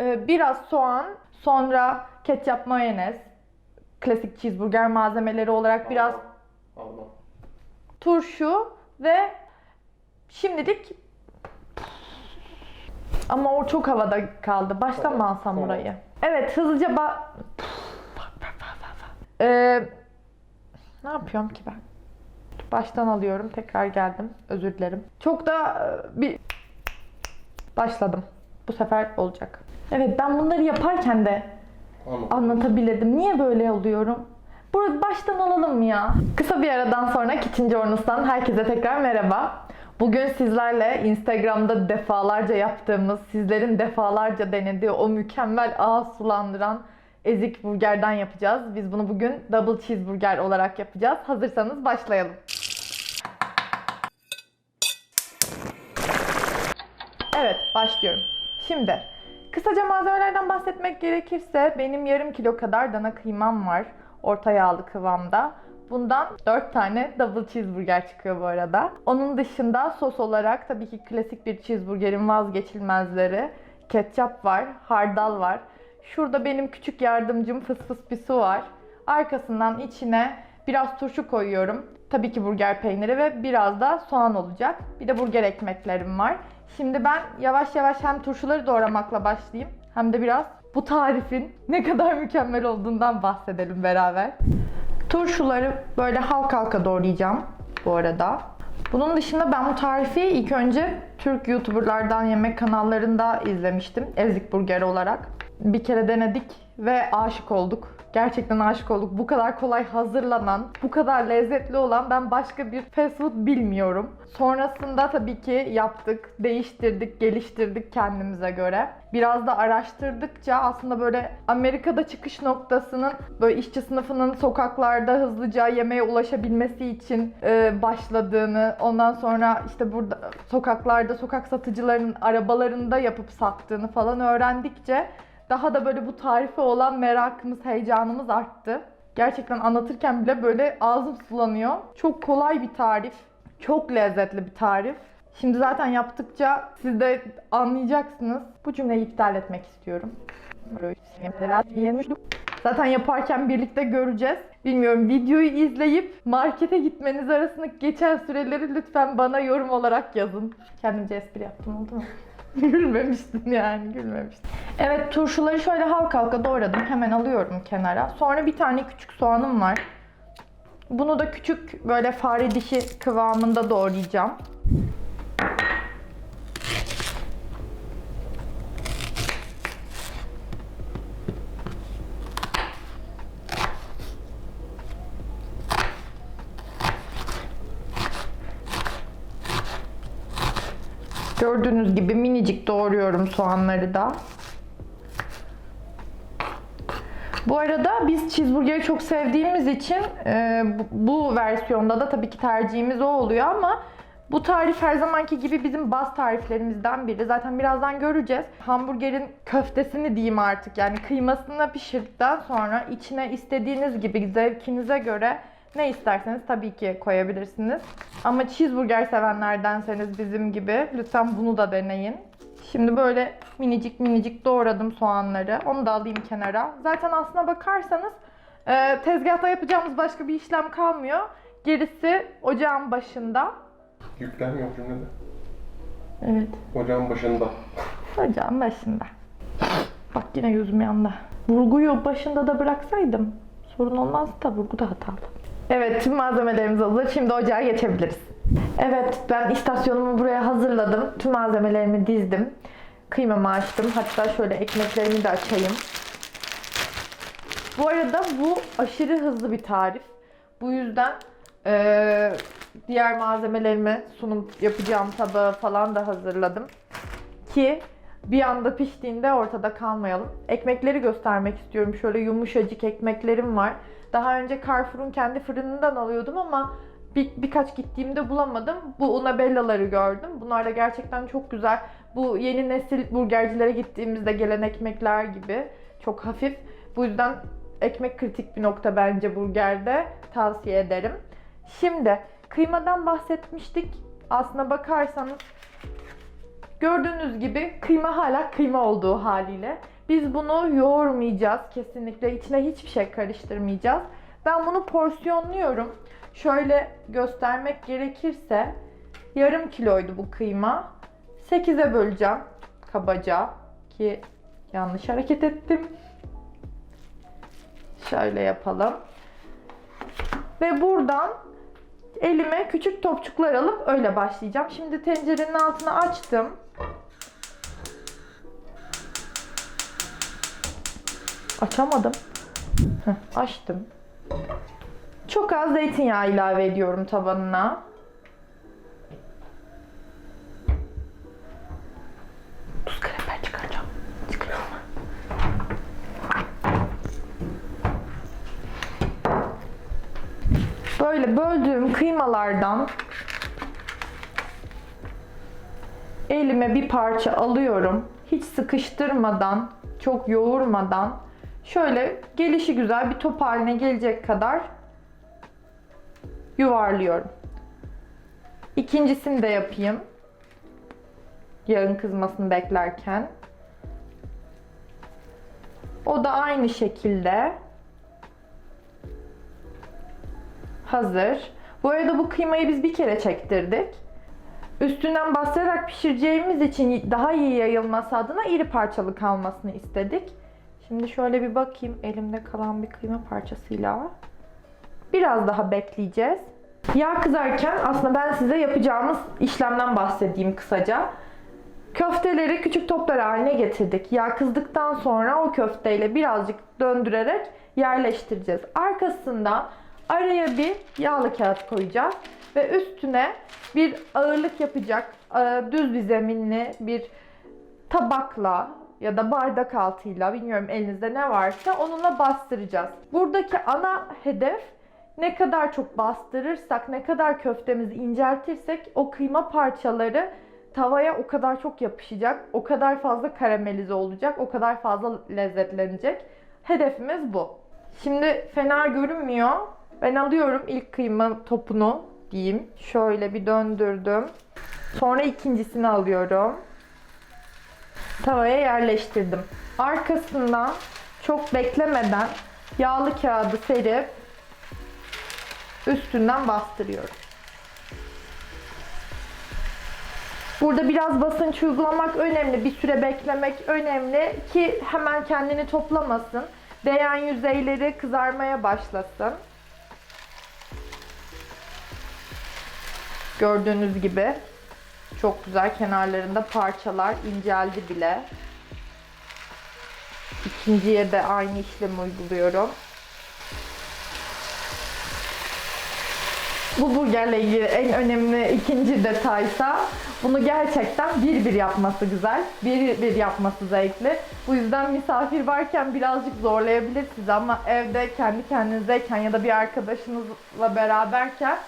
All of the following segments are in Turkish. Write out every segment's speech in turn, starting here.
Ee, biraz soğan, sonra ketçap, mayonez, klasik cheeseburger malzemeleri olarak biraz Allah. turşu ve şimdilik ama o çok havada kaldı. Baştan mı alsam tamam. burayı? Evet hızlıca ba... Ee, ne yapıyorum ki ben? Baştan alıyorum. Tekrar geldim. Özür dilerim. Çok da e, bir... Başladım. Bu sefer olacak. Evet ben bunları yaparken de Anladım. anlatabilirdim. Niye böyle oluyorum? Burada baştan alalım ya? Kısa bir aradan sonra Kitchen Journals'tan herkese tekrar merhaba. Bugün sizlerle Instagram'da defalarca yaptığımız, sizlerin defalarca denediği o mükemmel ağız sulandıran ezik burgerden yapacağız. Biz bunu bugün double cheeseburger olarak yapacağız. Hazırsanız başlayalım. Evet, başlıyorum. Şimdi kısaca malzemelerden bahsetmek gerekirse benim yarım kilo kadar dana kıymam var. Orta yağlı kıvamda. Bundan 4 tane double cheeseburger çıkıyor bu arada. Onun dışında sos olarak tabii ki klasik bir cheeseburgerin vazgeçilmezleri. Ketçap var, hardal var. Şurada benim küçük yardımcım fıs fıs su var. Arkasından içine biraz turşu koyuyorum. Tabii ki burger peyniri ve biraz da soğan olacak. Bir de burger ekmeklerim var. Şimdi ben yavaş yavaş hem turşuları doğramakla başlayayım hem de biraz bu tarifin ne kadar mükemmel olduğundan bahsedelim beraber. Turşuları böyle halka halka doğrayacağım bu arada. Bunun dışında ben bu tarifi ilk önce Türk YouTuber'lardan yemek kanallarında izlemiştim. Ezik Burger olarak. Bir kere denedik ve aşık olduk. Gerçekten aşık olduk. Bu kadar kolay hazırlanan, bu kadar lezzetli olan ben başka bir fast food bilmiyorum. Sonrasında tabii ki yaptık, değiştirdik, geliştirdik kendimize göre. Biraz da araştırdıkça aslında böyle Amerika'da çıkış noktasının böyle işçi sınıfının sokaklarda hızlıca yemeğe ulaşabilmesi için e, başladığını, ondan sonra işte burada sokaklarda sokak satıcılarının arabalarında yapıp sattığını falan öğrendikçe daha da böyle bu tarife olan merakımız, heyecanımız arttı. Gerçekten anlatırken bile böyle ağzım sulanıyor. Çok kolay bir tarif. Çok lezzetli bir tarif. Şimdi zaten yaptıkça siz de anlayacaksınız. Bu cümleyi iptal etmek istiyorum. Zaten yaparken birlikte göreceğiz. Bilmiyorum videoyu izleyip markete gitmeniz arasındaki geçen süreleri lütfen bana yorum olarak yazın. Kendimce espri yaptım oldu mu? gülmemiştim yani gülmemiştim. Evet turşuları şöyle halka halka doğradım. Hemen alıyorum kenara. Sonra bir tane küçük soğanım var. Bunu da küçük böyle fare dişi kıvamında doğrayacağım. Gördüğünüz gibi minicik doğruyorum soğanları da. Bu arada biz cheeseburgeri çok sevdiğimiz için e, bu, versiyonda da tabii ki tercihimiz o oluyor ama bu tarif her zamanki gibi bizim baz tariflerimizden biri. Zaten birazdan göreceğiz. Hamburgerin köftesini diyeyim artık yani kıymasını pişirdikten sonra içine istediğiniz gibi zevkinize göre ne isterseniz tabii ki koyabilirsiniz. Ama cheeseburger sevenlerdenseniz bizim gibi lütfen bunu da deneyin. Şimdi böyle minicik minicik doğradım soğanları. Onu da alayım kenara. Zaten aslına bakarsanız e, tezgahta yapacağımız başka bir işlem kalmıyor. Gerisi ocağın başında. Yüklem yok cümlede. Evet. Ocağın başında. Ocağın başında. Bak yine yüzüm yandı. Vurguyu başında da bıraksaydım sorun olmazdı da vurgu da hatalı. Evet tüm malzemelerimiz hazır. Şimdi ocağa geçebiliriz. Evet ben istasyonumu buraya hazırladım. Tüm malzemelerimi dizdim. Kıymamı açtım. Hatta şöyle ekmeklerimi de açayım. Bu arada bu aşırı hızlı bir tarif. Bu yüzden eee, diğer malzemelerimi sunum yapacağım tabağı falan da hazırladım. Ki bir anda piştiğinde ortada kalmayalım. Ekmekleri göstermek istiyorum. Şöyle yumuşacık ekmeklerim var. Daha önce Carrefour'un kendi fırınından alıyordum ama bir, birkaç gittiğimde bulamadım. Bu unabellaları gördüm. Bunlar da gerçekten çok güzel. Bu yeni nesil burgercilere gittiğimizde gelen ekmekler gibi. Çok hafif. Bu yüzden ekmek kritik bir nokta bence burgerde. Tavsiye ederim. Şimdi kıymadan bahsetmiştik. Aslına bakarsanız Gördüğünüz gibi kıyma hala kıyma olduğu haliyle. Biz bunu yoğurmayacağız kesinlikle. içine hiçbir şey karıştırmayacağız. Ben bunu porsiyonluyorum. Şöyle göstermek gerekirse yarım kiloydu bu kıyma. 8'e böleceğim kabaca ki yanlış hareket ettim. Şöyle yapalım. Ve buradan elime küçük topçuklar alıp öyle başlayacağım. Şimdi tencerenin altını açtım. Açamadım. Heh, açtım. Çok az zeytinyağı ilave ediyorum tabanına. Tuz karabiber çıkaracağım. Çıkaracağım. Böyle böldüğüm kıymalardan elime bir parça alıyorum. Hiç sıkıştırmadan, çok yoğurmadan şöyle gelişi güzel bir top haline gelecek kadar yuvarlıyorum. İkincisini de yapayım. Yağın kızmasını beklerken. O da aynı şekilde hazır. Bu arada bu kıymayı biz bir kere çektirdik. Üstünden bastırarak pişireceğimiz için daha iyi yayılması adına iri parçalı kalmasını istedik. Şimdi şöyle bir bakayım elimde kalan bir kıyma parçasıyla. Biraz daha bekleyeceğiz. Yağ kızarken aslında ben size yapacağımız işlemden bahsedeyim kısaca. Köfteleri küçük toplar haline getirdik. Yağ kızdıktan sonra o köfteyle birazcık döndürerek yerleştireceğiz. Arkasında araya bir yağlı kağıt koyacağız ve üstüne bir ağırlık yapacak e, düz bir zeminli bir tabakla ya da bardak altıyla bilmiyorum elinizde ne varsa onunla bastıracağız. Buradaki ana hedef ne kadar çok bastırırsak, ne kadar köftemizi inceltirsek o kıyma parçaları tavaya o kadar çok yapışacak, o kadar fazla karamelize olacak, o kadar fazla lezzetlenecek. Hedefimiz bu. Şimdi fena görünmüyor. Ben alıyorum ilk kıyma topunu diyeyim. Şöyle bir döndürdüm. Sonra ikincisini alıyorum. Tavaya yerleştirdim. Arkasından çok beklemeden yağlı kağıdı serip üstünden bastırıyorum. Burada biraz basınç uygulamak önemli. Bir süre beklemek önemli ki hemen kendini toplamasın. Değen yüzeyleri kızarmaya başlasın. Gördüğünüz gibi çok güzel kenarlarında parçalar inceldi bile. İkinciye de aynı işlemi uyguluyorum. Bu burgerle ilgili en önemli ikinci detaysa bunu gerçekten bir bir yapması güzel. Bir bir yapması zevkli. Bu yüzden misafir varken birazcık zorlayabilir sizi ama evde kendi kendinizdeyken ya da bir arkadaşınızla beraberken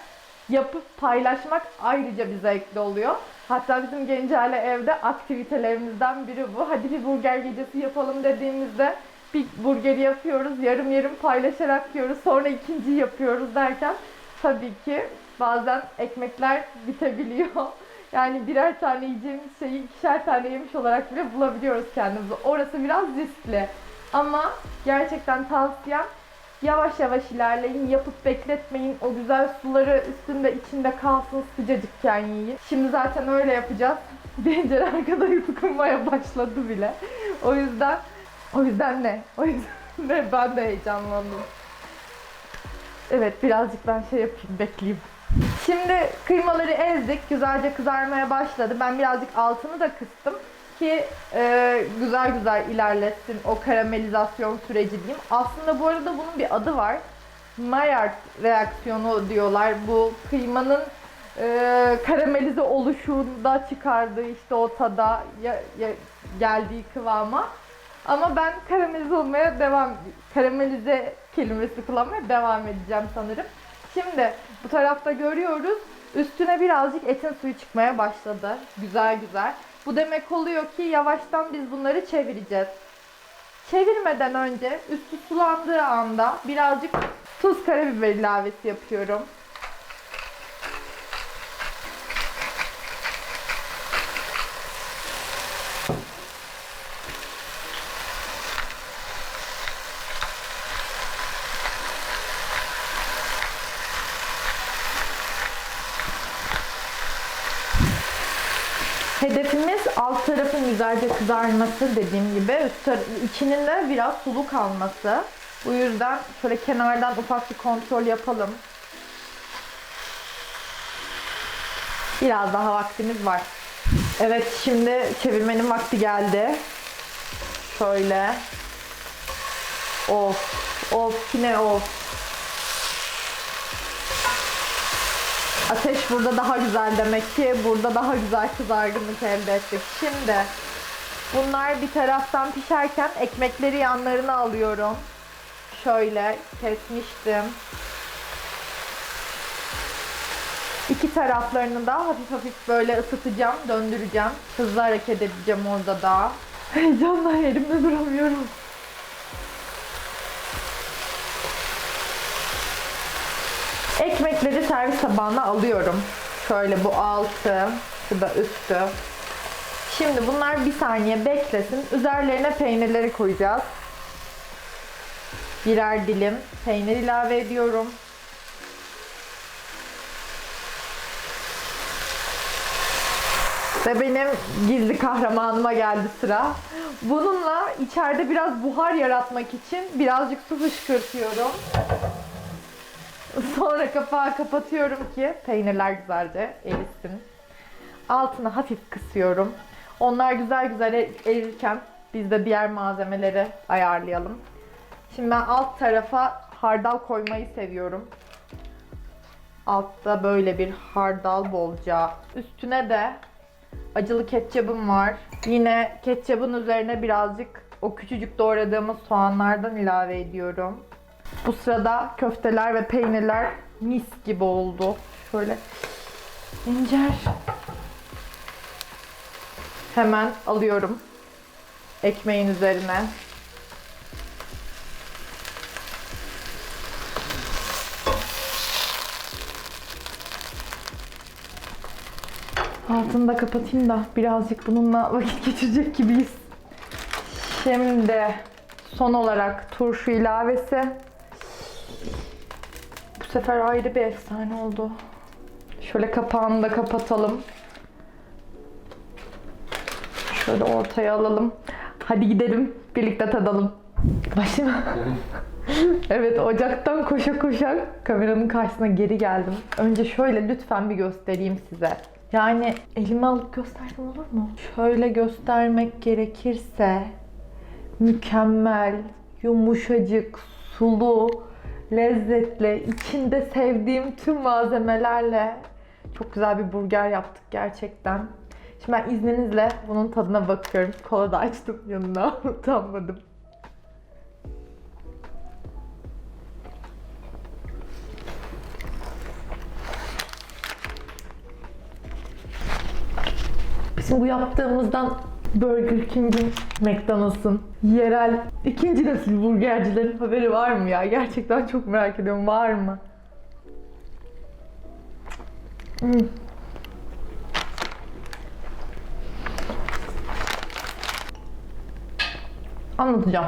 yapıp paylaşmak ayrıca bir zevkli oluyor. Hatta bizim Gencale evde aktivitelerimizden biri bu. Hadi bir burger gecesi yapalım dediğimizde bir burgeri yapıyoruz, yarım yarım paylaşarak yiyoruz, sonra ikinciyi yapıyoruz derken tabii ki bazen ekmekler bitebiliyor. Yani birer tane yiyeceğimiz şeyi ikişer tane yemiş olarak bile bulabiliyoruz kendimizi. Orası biraz riskli. Ama gerçekten tavsiyem yavaş yavaş ilerleyin, yapıp bekletmeyin. O güzel suları üstünde içinde kalsın sıcacıkken yiyin. Şimdi zaten öyle yapacağız. Pencere arkada yutkunmaya başladı bile. O yüzden o yüzden ne? O yüzden ne? Ben de heyecanlandım. Evet birazcık ben şey yapayım bekleyeyim. Şimdi kıymaları ezdik. Güzelce kızarmaya başladı. Ben birazcık altını da kıstım ki e, güzel güzel ilerletsin o karamelizasyon süreci diyeyim. Aslında bu arada bunun bir adı var. Maillard reaksiyonu diyorlar. Bu kıymanın e, karamelize oluşunda çıkardığı işte o tada ya, ya, geldiği kıvama. Ama ben karamelize olmaya devam, karamelize kelimesi kullanmaya devam edeceğim sanırım. Şimdi bu tarafta görüyoruz. Üstüne birazcık etin suyu çıkmaya başladı. Güzel güzel. Bu demek oluyor ki yavaştan biz bunları çevireceğiz. Çevirmeden önce üstü sulandığı anda birazcık tuz karabiber ilavesi yapıyorum. Hedefimiz alt tarafın güzelce kızarması dediğim gibi. Üst tar- içinin de biraz sulu kalması. Bu yüzden şöyle kenardan ufak bir kontrol yapalım. Biraz daha vaktimiz var. Evet şimdi çevirmenin vakti geldi. Şöyle. Of. Of yine of. Ateş burada daha güzel demek ki. Burada daha güzel kızargınlık elde ettik. Şimdi bunlar bir taraftan pişerken ekmekleri yanlarına alıyorum. Şöyle kesmiştim. İki taraflarını da hafif hafif böyle ısıtacağım, döndüreceğim. Hızlı hareket edeceğim orada da. Heyecanla yerimde duramıyorum. Ekmekleri servis tabağına alıyorum. Şöyle bu altı, şu da üstü. Şimdi bunlar bir saniye beklesin. Üzerlerine peynirleri koyacağız. Birer dilim peynir ilave ediyorum. Ve benim gizli kahramanıma geldi sıra. Bununla içeride biraz buhar yaratmak için birazcık su fışkırtıyorum. Sonra kapağı kapatıyorum ki peynirler güzelce erisin. Altını hafif kısıyorum. Onlar güzel güzel er- erirken biz de diğer malzemeleri ayarlayalım. Şimdi ben alt tarafa hardal koymayı seviyorum. Altta böyle bir hardal bolca. Üstüne de acılı ketçabım var. Yine ketçabın üzerine birazcık o küçücük doğradığımız soğanlardan ilave ediyorum. Bu sırada köfteler ve peynirler mis gibi oldu. Şöyle incer. Hemen alıyorum ekmeğin üzerine. Altını da kapatayım da birazcık bununla vakit geçirecek gibiyiz. Şimdi son olarak turşu ilavesi. Bu sefer ayrı bir efsane oldu. Şöyle kapağını da kapatalım. Şöyle ortaya alalım. Hadi gidelim birlikte tadalım. Başım. evet ocaktan koşa koşa kameranın karşısına geri geldim. Önce şöyle lütfen bir göstereyim size. Yani elime alıp göstersem olur mu? Şöyle göstermek gerekirse mükemmel, yumuşacık, sulu, lezzetli, içinde sevdiğim tüm malzemelerle çok güzel bir burger yaptık gerçekten. Şimdi ben izninizle bunun tadına bakıyorum. Kola da açtım yanına. Utanmadım. Bizim bu yaptığımızdan Burger King'in, McDonald's'ın yerel ikinci nesil burgercilerin haberi var mı ya? Gerçekten çok merak ediyorum. Var mı? Hmm. Anlatacağım.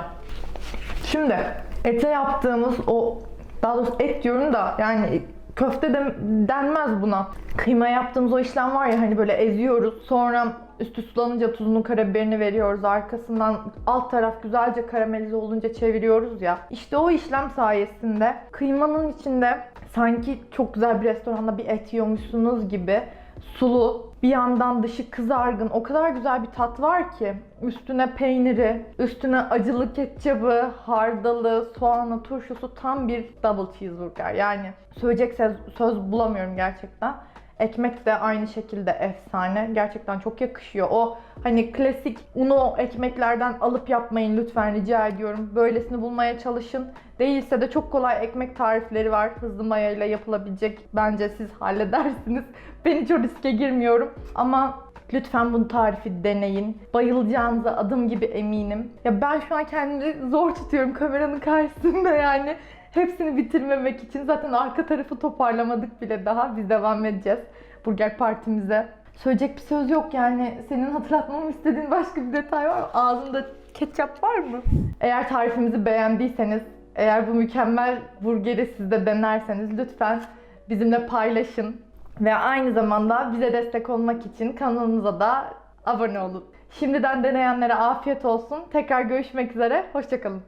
Şimdi ete yaptığımız o daha doğrusu et diyorum da yani köfte de denmez buna. Kıyma yaptığımız o işlem var ya hani böyle eziyoruz. Sonra üstü sulanınca tuzunu karabiberini veriyoruz. Arkasından alt taraf güzelce karamelize olunca çeviriyoruz ya. İşte o işlem sayesinde kıymanın içinde sanki çok güzel bir restoranda bir et yiyormuşsunuz gibi sulu, bir yandan dışı kızargın. O kadar güzel bir tat var ki. Üstüne peyniri, üstüne acılı ketçabı, hardalı, soğanlı, turşusu tam bir double cheeseburger. Yani söyleyecek söz, söz bulamıyorum gerçekten. Ekmek de aynı şekilde efsane. Gerçekten çok yakışıyor. O hani klasik uno ekmeklerden alıp yapmayın lütfen rica ediyorum. Böylesini bulmaya çalışın. Değilse de çok kolay ekmek tarifleri var. Hızlı mayayla yapılabilecek. Bence siz halledersiniz. Ben hiç o riske girmiyorum. Ama lütfen bu tarifi deneyin. Bayılacağınıza adım gibi eminim. Ya ben şu an kendimi zor tutuyorum kameranın karşısında yani. Hepsini bitirmemek için zaten arka tarafı toparlamadık bile daha. Biz devam edeceğiz burger partimize. Söyleyecek bir söz yok yani. Senin hatırlatmamı istediğin başka bir detay var mı? Ağzında ketçap var mı? Eğer tarifimizi beğendiyseniz, eğer bu mükemmel burgeri siz de denerseniz lütfen bizimle paylaşın. Ve aynı zamanda bize destek olmak için kanalımıza da abone olun. Şimdiden deneyenlere afiyet olsun. Tekrar görüşmek üzere. Hoşçakalın.